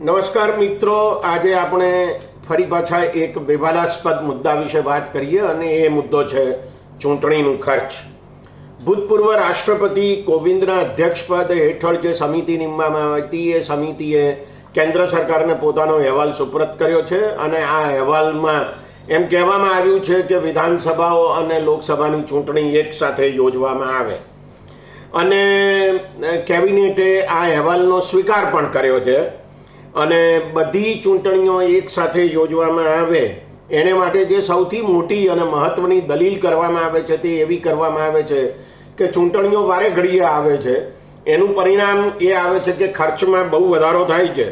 નમસ્કાર મિત્રો, આજે આપણે ફરી પાછા એક વિવાદાસ્પદ મુદ્દા વિશે વાત કરીએ અને એ મુદ્દો છે ચૂંટણીનું ખર્ચ. ભૂતપૂર્વ રાષ્ટ્રપતિ કોવિંદના અધ્યક્ષપદ હેઠળ જે સમિતિ નીમવામાં આવી હતી, એ સમિતિએ કેન્દ્ર સરકારને પોતાનો અહેવાલ સુપ્રત કર્યો છે અને આ અહેવાલમાં એમ કહેવામાં આવ્યું છે કે વિધાનસભાઓ અને લોકસભાની ચૂંટણી એક સાથે યોજવામાં આવે. અને કેબિનેટે આ અહેવાલનો સ્વીકાર પણ કર્યો છે. અને બધી ચૂંટણીઓ એક સાથે યોજવામાં આવે, એને માટે જે સૌથી મોટી અને મહત્ત્વની દલીલ કરવામાં આવે છે તે એવી કરવામાં આવે છે કે ચૂંટણીઓ વારે ઘડીએ આવે છે. એનું પરિણામ એ આવે છે કે ખર્ચમાં બહુ વધારો થાય છે.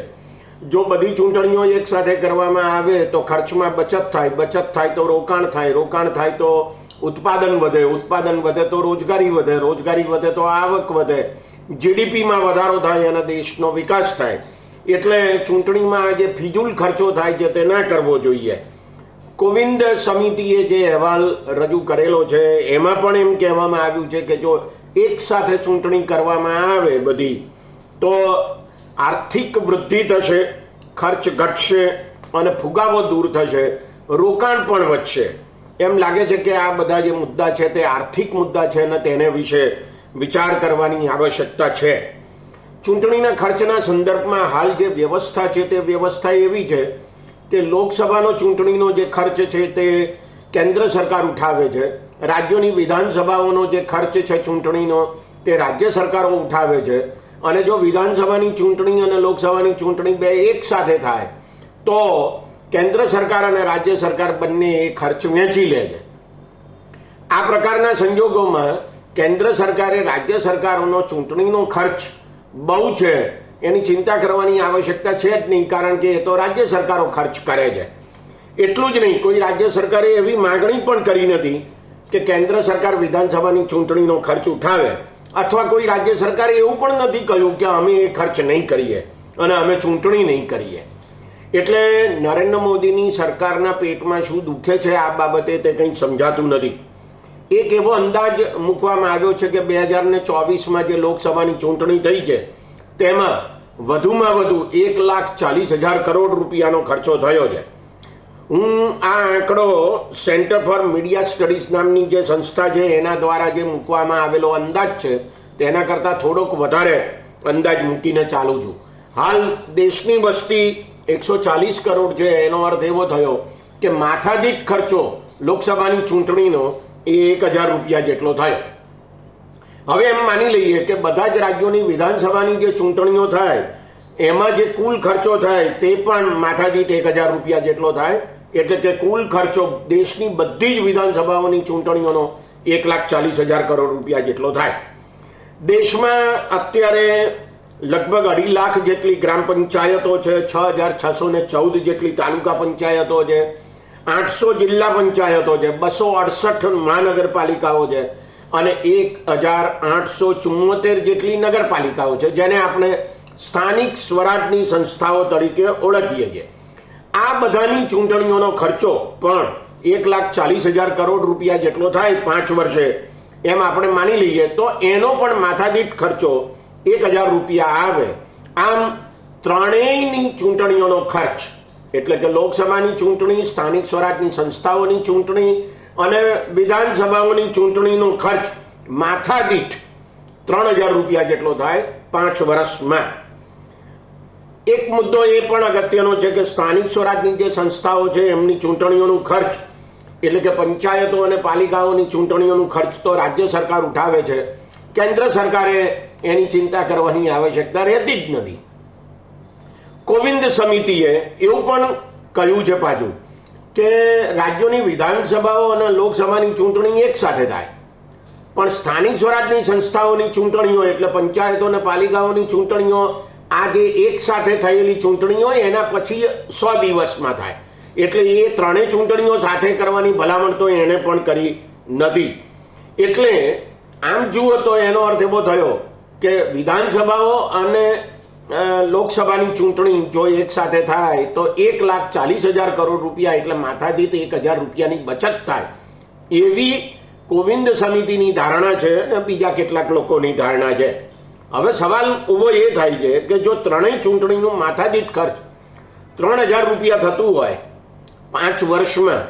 જો બધી ચૂંટણીઓ એક સાથે કરવામાં આવે તો ખર્ચમાં બચત થાય બચત થાય તો રોકાણ થાય રોકાણ થાય તો ઉત્પાદન વધે ઉત્પાદન વધે તો રોજગારી વધે રોજગારી વધે તો આવક વધે જીડીપીમાં વધારો થાય અને દેશનો વિકાસ થાય. એટલે ચૂંટણીમાં જે ફિજુલ ખર્ચો થાય છે તે ના કરવો જોઈએ. કોવિંદ સમિતિએ જે અહેવાલ રજૂ કરેલો છે, એમાં પણ એમ કહેવામાં આવ્યું છે કે જો એક સાથે ચૂંટણી કરવામાં આવે બધી, તો આર્થિક વૃદ્ધિ થશે, ખર્ચ ઘટશે અને ફુગાવો દૂર થશે, રોકાણ પણ વધશે. એમ લાગે છે કે આ બધા જે મુદ્દા છે તે આર્થિક મુદ્દા છે અને તેને વિશે વિચાર કરવાની આવશ્યકતા છે. ચૂંટણીના ખર્ચના સંદર્ભમાં હાલ જે વ્યવસ્થા છે તે વ્યવસ્થા એવી છે કે લોકસભાનો ચૂંટણીનો જે ખર્ચ છે તે કેન્દ્ર સરકાર ઉઠાવે છે, રાજ્યોની વિધાનસભાઓનો જે ખર્ચ છે ચૂંટણીનો તે રાજ્ય સરકારો ઉઠાવે છે. અને જો વિધાનસભાની ચૂંટણી અને લોકસભાની ચૂંટણી બે એક સાથે થાય, તો કેન્દ્ર સરકાર અને રાજ્ય સરકાર બંને એ ખર્ચ વહેંચી લે છે. આ પ્રકારના સંજોગોમાં કેન્દ્ર સરકારે રાજ્ય સરકારોનો ચૂંટણીનો ખર્ચ બહુ છે. એની ચિંતા કરવાની આવશ્યકતા છે જ નહીં, કારણ કે એ તો રાજ્ય સરકારો ખર્ચ કરે છે. એટલું જ નહીં, કોઈ રાજ્ય સરકારે એવી માગણી પણ કરી નથી કે કેન્દ્ર સરકાર વિધાનસભાની ચૂંટણીનો ખર્ચ ઉઠાવે. અથવા કોઈ રાજ્ય સરકારે એવું પણ નથી કહ્યું કે અમે એ ખર્ચ નહીં કરીએ અને અમે ચૂંટણી નહીં કરીએ. એટલે નરેન્દ્ર મોદીની સરકારના પેટમાં શું દુખે છે આ બાબતે તે કંઈ સમજાતું નથી. એક એવો અંદાજ મૂકવામાં આવ્યો છે કે બે હજાર ને ચોવીસમાં જે લોકસભાની ચૂંટણી થઈ છે, તેમાં વધુમાં વધુ એક લાખ ચાલીસ હજાર કરોડ રૂપિયાનો ખર્ચો થયો છે. હું આ આંકડો સેન્ટર ફોર મીડિયા સ્ટડીઝ નામની જે સંસ્થા છે, એના દ્વારા જે મૂકવામાં આવેલો અંદાજ છે, તેના કરતાં થોડોક વધારે અંદાજ મૂકીને ચાલું છું. હાલ દેશની વસ્તી એકસો ચાલીસ કરોડ છે, એનો અર્થ એવો થયો કે માથાદીઠ ખર્ચો લોકસભાની ચૂંટણીનો એ એક હજાર રૂપિયા જેટલો થયો. હવે એમ માની લઈએ કે બધા જ રાજ્યોની વિધાનસભાની જે ચૂંટણીઓ થાય, એમાં જે કુલ ખર્ચો થાય તે પણ માથાદીઠ એક હજાર રૂપિયા જેટલો થાય. એટલે કે કુલ ખર્ચો દેશની બધી જ વિધાનસભાઓની ચૂંટણીઓનો એક લાખ ચાલીસ હજાર કરોડ રૂપિયા જેટલો થાય. દેશમાં અત્યારે લગભગ અઢી લાખ જેટલી ગ્રામ પંચાયતો છે, છ હજાર છસો ને ચૌદ જેટલી તાલુકા પંચાયતો છે. આઠસો જિલ્લા પંચાયતો છે, બસો અડસઠ મહાનગરપાલિકાઓ છે અને એક હજાર આઠસો ચુમ્મોતેર જેટલી નગરપાલિકાઓ છે, જેને આપણે સ્થાનિક સ્વરાજની સંસ્થાઓ તરીકે ઓળખીએ છીએ. આ બધાની ચૂંટણીઓનો ખર્ચો પણ એક લાખ ચાલીસ હજાર કરોડ રૂપિયા જેટલો થાય પાંચ વર્ષે, એમ આપણે માની લઈએ તો એનો પણ માથાદીઠ ખર્ચો એક હજાર રૂપિયા આવે. આમ ત્રણેયની ચૂંટણીઓનો ખર્ચ એટલે કે લોકસભાની ચૂંટણી, સ્થાનિક સ્વરાજની સંસ્થાઓની ચૂંટણી અને વિધાનસભાઓની ચૂંટણીનો ખર્ચ માથાદીઠ ત્રણ હજાર રૂપિયા જેટલો થાય પાંચ વર્ષમાં. એક મુદ્દો એ પણ અગત્યનો છે કે સ્થાનિક સ્વરાજની જે સંસ્થાઓ છે એમની ચૂંટણીઓનું ખર્ચ, એટલે કે પંચાયતો અને પાલિકાઓની ચૂંટણીઓનું ખર્ચ તો રાજ્ય સરકાર ઉઠાવે છે. કેન્દ્ર સરકારે એની ચિંતા કરવાની આવશ્યકતા રહેતી જ નથી. કોવિંદ સમિતિએ એવું પણ કહ્યું છે પાછું કે રાજ્યોની વિધાનસભાઓ અને લોકસભાની ચૂંટણી એક સાથે થાય. પણ સ્થાનિક સ્વરાજની સંસ્થાઓની ચૂંટણીઓ એટલે પંચાયતો અને પાલિકાઓની ચૂંટણીઓ આ જે એક સાથે થયેલી ચૂંટણીઓ એના પછી સો દિવસમાં થાય. એટલે એ ત્રણેય ચૂંટણીઓ સાથે કરવાની ભલામણ તો એણે પણ કરી નથી. એટલે આમ જુઓ તો એનો અર્થ એવો થયો કે વિધાનસભાઓ અને લોકસભાની ચૂંટણી જો એક સાથે થાય, તો એક લાખ ચાલીસ હજાર કરોડ રૂપિયા, એટલે માથાદીઠ એક હજાર રૂપિયાની બચત થાય. એવી કોવિંદ સમિતિની ધારણા છે અને બીજા કેટલાક લોકોની ધારણા છે. હવે સવાલ ઊભો એ થાય છે કે જો ત્રણેય ચૂંટણીનું માથાદીઠ ખર્ચ ત્રણ હજાર રૂપિયા થતું હોય, પાંચ વર્ષમાં,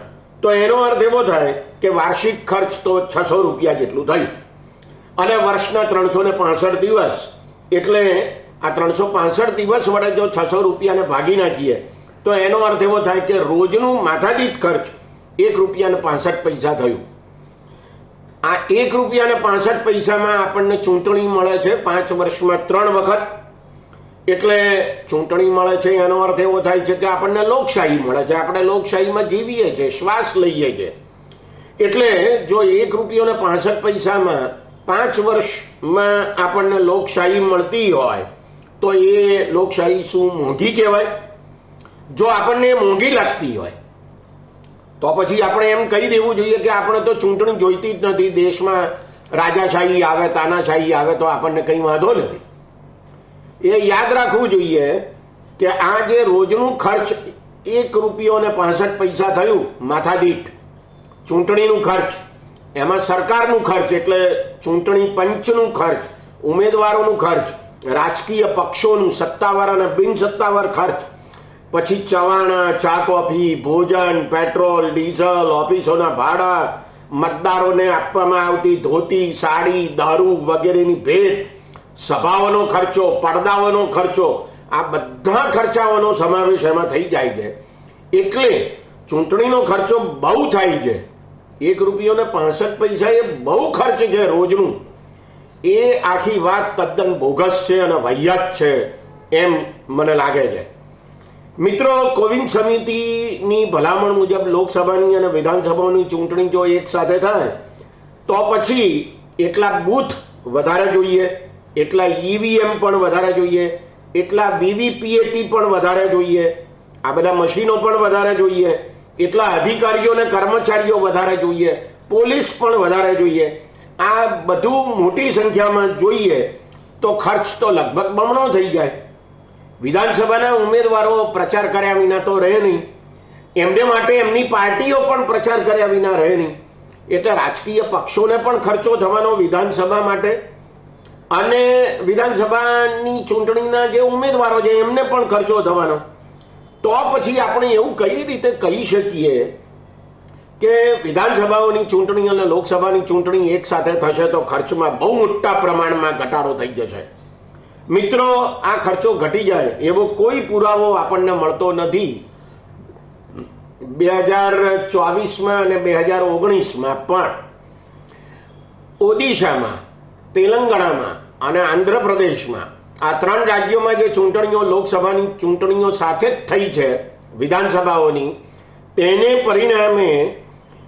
તો એનો અર્થ એવો થાય કે વાર્ષિક ખર્ચ તો છસો રૂપિયા જેટલું થયું. અને વર્ષના ત્રણસો ને દિવસ, એટલે આ ત્રણસો પાસઠ દિવસ વડે જો છસો રૂપિયાને ભાગી નાખીએ, તો એનો અર્થ એવો થાય કે રોજનું માથાદીઠ ખર્ચ એક રૂપિયાને પાસઠ પૈસા થયું. આ એક રૂપિયાને પાસઠ પૈસામાં આપણને ચૂંટણી મળે છે પાંચ વર્ષમાં ત્રણ વખત. એટલે ચૂંટણી મળે છે, એનો અર્થ એવો થાય છે કે આપણને લોકશાહી મળે છે. આપણે લોકશાહીમાં જીવીએ છીએ, શ્વાસ લઈએ છીએ. એટલે જો એક રૂપિયો ને પાસઠ પૈસામાં પાંચ વર્ષમાં આપણને લોકશાહી મળતી હોય તો એ લોકશાહી શું મોંઘી કહેવાય? જો આપણને મોંઘી લાગતી હોય, તો પછી આપણે એમ કહી દેવું જોઈએ કે આપણે તો ચૂંટણી જોઈતી જ નથી, દેશમાં રાજાશાહી આવે, તાનાશાહી આવે, તો આપણને કંઈ વાંધો નથી. એ યાદ રાખવું જોઈએ કે આ જે રોજનું ખર્ચ, એક રૂપિયો ને પાસઠ પૈસા થયું, માથાદીઠ. ચૂંટણીનું ખર્ચ. એમાં સરકારનું ખર્ચ, એટલે ચૂંટણી પંચનું ખર્ચ, ઉમેદવારોનું ખર્ચ. રાજકીય પક્ષોનું સત્તાવાર અને બિન સત્તાવાર ખર્ચ. પછી ચવાણા ચા કોફી ભોજન, પેટ્રોલ, ડીઝલ, ઓફિસોના ભાડા, મતદારોને આપવામાં આવતી ધોતી, સાડી, દારૂ વગેરેની ભેટ, સભાઓનો ખર્ચો, પડદાઓનો ખર્ચો, આ બધા ખર્ચાઓનો સમાવેશ એમાં થઈ જાય છે. એટલે ચૂંટણીનો ખર્ચો બહુ થાય છે. એક રૂપિયો ને પાસઠ પૈસા એ બહુ ખર્ચ છે રોજનું. એ આખી વાત તદ્દન બોગસ છે અને વૈયાત છે એમ મને લાગે છે. મિત્રો, કોવિંદ સમિતિની ભલામણ મુજબ લોકસભાની અને વિધાનસભાની ચૂંટણી જો એક સાથે થાય, તો પછી એટલા બૂથ વધારે જોઈએ, એટલા ઈવીએમ પણ વધારે જોઈએ, એટલા વીવીપીએટી પણ વધારે જોઈએ, આ બધા મશીનો પણ વધારે જોઈએ, એટલા અધિકારીઓ અને કર્મચારીઓ વધારે જોઈએ, પોલીસ પણ વધારે જોઈએ આ બધું મોટી સંખ્યામાં જોઈએ તો ખર્ચ તો લગભગ બમણો થઈ જાય. વિધાનસભાના ઉમેદવારો પ્રચાર કર્યા વિના તો રહે નહીં. એમને માટે એમની પાર્ટીઓ પણ પ્રચાર કર્યા વિના રહે નહીં. એટલે રાજકીય પક્ષોને પણ ખર્ચો થવાનો વિધાનસભા માટે. અને વિધાનસભાની ચૂંટણીના જે ઉમેદવારો છે એમને પણ ખર્ચો થવાનો. તો પછી આપણે એવું કઈ રીતે કહી શકીએ કે વિધાનસભાઓની ચૂંટણી અને લોકસભાની ચૂંટણી એક સાથે થશે તો ખર્ચમાં બહુ મોટા પ્રમાણમાં ઘટાડો થઈ જશે. મિત્રો, આ ખર્ચો ઘટી જાય એવો કોઈ પુરાવો આપણને મળતો નથી. બે હજાર ચોવીસમાં અને બે હજાર ઓગણીસમાં પણ ઓડિશામાં, તેલંગાણામાં અને આંધ્રપ્રદેશમાં આ ત્રણ રાજ્યોમાં જે ચૂંટણીઓ લોકસભાની ચૂંટણીઓ સાથે જ થઈ છે વિધાનસભાઓની, તેને પરિણામે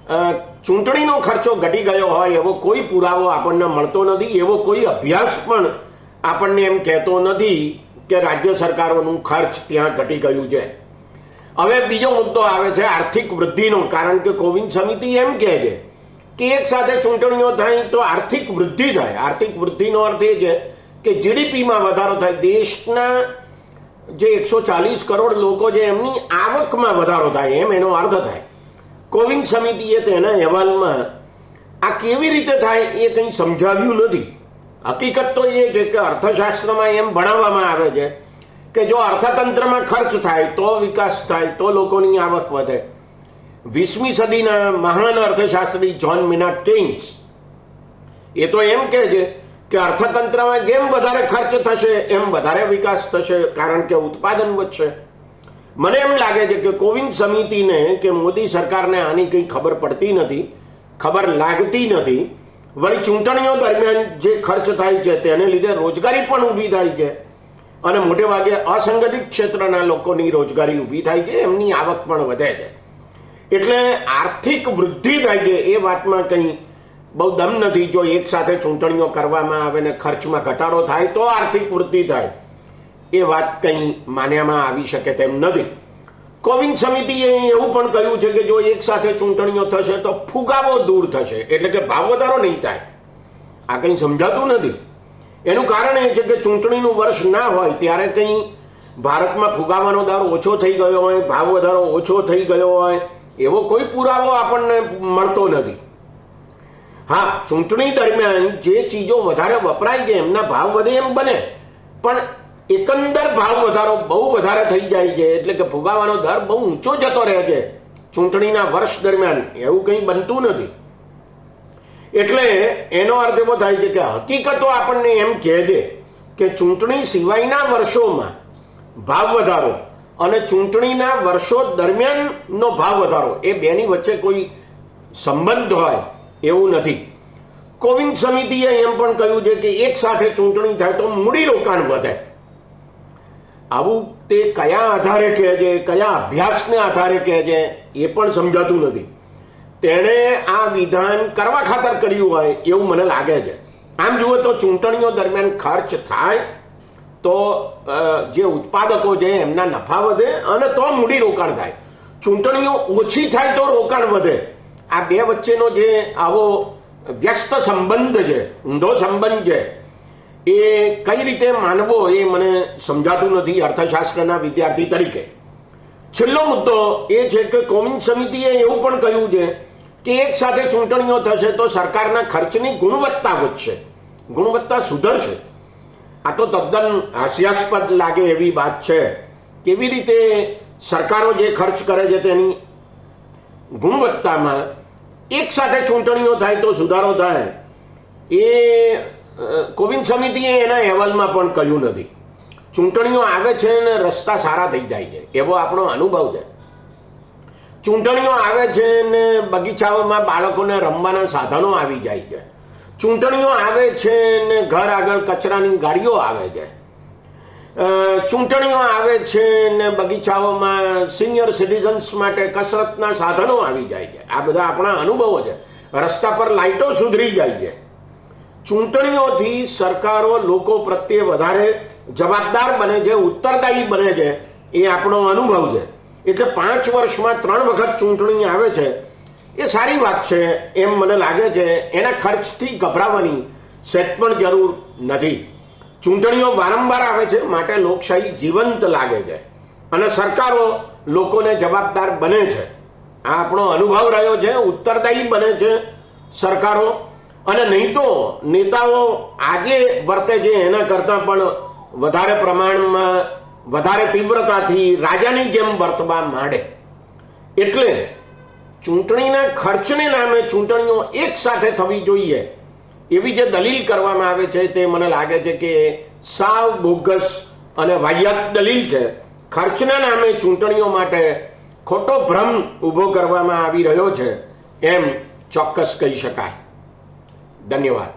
ચૂંટણીનો ખર્ચો ઘટી ગયો હોય એવો કોઈ પુરાવો આપણને મળતો નથી, એવો કોઈ અભ્યાસ પણ આપણને એમ કહેતો નથી કે રાજ્ય સરકારોનું ખર્ચ ત્યાં ઘટી ગયું છે. હવે બીજો મુદ્દો આવે છે આર્થિક વૃદ્ધિનો, કારણ કે કોવિંદ સમિતિ એમ કહે છે કે એક સાથે ચૂંટણીઓ થાય તો આર્થિક વૃદ્ધિ થાય. આર્થિક વૃદ્ધિનો અર્થ એ છે કે જીડીપીમાં વધારો થાય. દેશના જે એકસો ચાલીસ કરોડ લોકો છે, એમની આવકમાં વધારો થાય, એમ એનો અર્થ થાય. કોવિંદ સમિતિએ તેના અહેવાલમાં આ કેવી રીતે થાય એ કંઈ સમજાવ્યું નથી. હકીકત તો એ છે કે અર્થશાસ્ત્રમાં એમ ભણાવવામાં આવે છે કે જો અર્થતંત્રમાં ખર્ચ થાય, તો વિકાસ થાય, તો લોકોની આવક વધે. વીસમી સદીના મહાન અર્થશાસ્ત્રી જ્હોન મિનાટ કિંગ્સ એ તો એમ કહે છે કે અર્થતંત્રમાં જેમ વધારે ખર્ચ થશે, એમ વધારે વિકાસ થશે, કારણ કે ઉત્પાદન વધશે. મને એમ લાગે છે કે કોવિંદ સમિતિને કે મોદી સરકારને આની કંઈ ખબર પડતી નથી, ખબર લાગતી નથી. વળી ચૂંટણીઓ દરમિયાન જે ખર્ચ થાય છે તેને લીધે રોજગારી પણ ઊભી થાય છે. અને મોટે ભાગે અસંગઠિત ક્ષેત્રના લોકોની રોજગારી ઊભી થાય છે, એમની આવક પણ વધે છે. એટલે આર્થિક વૃદ્ધિ થાય છે એ વાતમાં કંઈ બહુ દમ નથી. જો એક સાથે ચૂંટણીઓ કરવામાં આવે ને ખર્ચમાં ઘટાડો થાય તો આર્થિક વૃદ્ધિ થાય. એ વાત કંઈ માન્યામાં આવી શકે તેમ નથી. કોવિંદ સમિતિએ એવું પણ કહ્યું છે કે જો એક સાથે ચૂંટણીઓ થશે તો ફુગાવો દૂર થશે, એટલે કે ભાવ વધારો નહીં થાય. આ કંઈ સમજાતું નથી. એનું કારણ એ છે કે ચૂંટણીનું વર્ષ ના હોય ત્યારે કંઈ ભારતમાં ફુગાવાનો દર ઓછો થઈ ગયો હોય, ભાવ વધારો ઓછો થઈ ગયો હોય, એવો કોઈ પુરાવો આપણને મળતો નથી. હા, ચૂંટણી દરમિયાન જે ચીજો વધારે વપરાય છે, એમના ભાવ વધે એમ બને, પણ એકંદર ભાવ વધારો બહુ વધારે થઈ જાય છે. એટલે કે ફુગાવાનો દર બહુ ઊંચો જતો રહે છે. ચૂંટણીના વર્ષ દરમિયાન એવું કંઈ બનતું નથી. એટલે એનો અર્થ એવો થાય છે કે હકીકતો આપણને એમ કહે છે કે ચૂંટણી સિવાયના વર્ષોમાં ભાવ વધારો અને ચૂંટણીના વર્ષો દરમિયાનનો ભાવ વધારો એ બેની વચ્ચે કોઈ સંબંધ હોય એવું નથી. કોવિંદ સમિતિએ એમ પણ કહ્યું છે કે એક સાથે ચૂંટણી થાય તો મૂડીરોકાણ વધે. આવું તે કયા આધારે કહે છે, કયા અભ્યાસને આધારે કહે છે, એ પણ સમજાતું નથી. તેણે આ વિધાન કરવા ખાતર કર્યું હોય એવું મને લાગે છે. આમ જુઓ તો ચૂંટણીઓ દરમિયાન ખર્ચ થાય તો જે ઉત્પાદકો છે એમના નફા વધે અને તો મૂડી રોકાણ થાય. ચૂંટણીઓ ઓછી થાય તો રોકાણ વધે. આ બે વચ્ચેનો જે આવો વ્યસ્ત સંબંધ છે ઊંધો સંબંધ છે એ કઈ રીતે માનવો એ મને સમજાતું નથી અર્થશાસ્ત્રના વિદ્યાર્થી તરીકે. છેલ્લો મુદ્દો એ છે કે કોવિંદ સમિતિએ એવું પણ કહ્યું છે કે એક સાથે ચૂંટણીઓ થશે તો સરકારના ખર્ચની ગુણવત્તા વધશે. ગુણવત્તા સુધરશે. આ તો તદ્દન હાસ્યાસ્પદ લાગે એવી વાત છે. કેવી રીતે સરકારો જે ખર્ચ કરે છે તેની ગુણવત્તામાં એક સાથે ચૂંટણીઓ થાય તો સુધારો થાય. એ કોવિંદ સમિતિએ એના અહેવાલમાં પણ કહ્યું નથી. ચૂંટણીઓ આવે છે ને રસ્તા સારા થઈ જાય છે, એવો આપણો અનુભવ છે. ચૂંટણીઓ આવે છે ને બગીચાઓમાં બાળકોને રમવાના સાધનો આવી જાય છે. ચૂંટણીઓ આવે છે ને ઘર આગળ કચરાની ગાડીઓ આવે છે. ચૂંટણીઓ આવે છે ને બગીચાઓમાં સિનિયર સિટીઝન્સ માટે કસરતના સાધનો આવી જાય છે. આ બધા આપણા અનુભવો છે. રસ્તા પર લાઇટો સુધરી જાય છે. ચૂંટણીઓથી સરકારો લોકો પ્રત્યે વધારે જવાબદાર બને છે, ઉત્તરદાયી બને છે, એ આપણો અનુભવ છે. એટલે પાંચ વર્ષમાં ત્રણ વખત ચૂંટણી આવે છે, એ સારી વાત છે, એમ મને લાગે છે, એના ખર્ચથી ગભરાવાની સેટ પણ જરૂર નથી. ચૂંટણીઓ વારંવાર આવે છે, માટે લોકશાહી જીવંત લાગે છે અને સરકારો લોકોને જવાબદાર બને છે. આ આપણો અનુભવ રહ્યો છે, ઉત્તરદાયી બને છે, સરકારો અને નહીં તો નેતાઓ આજે વર્તે છે એના કરતાં પણ વધારે પ્રમાણમાં વધારે તીવ્રતાથી રાજાની જેમ વર્તવા માંડે. એટલે ચૂંટણીના ખર્ચને નામે ચૂંટણીઓ એક સાથે થવી જોઈએ. એવી જે દલીલ કરવામાં આવે છે તે મને લાગે છે કે સાવ બોગસ અને વાહિયાત દલીલ છે. ખર્ચના નામે ચૂંટણીઓ માટે ખોટો ભ્રમ ઊભો કરવામાં આવી રહ્યો છે. એમ ચોક્કસ કહી શકાય. ધન્યવાદ.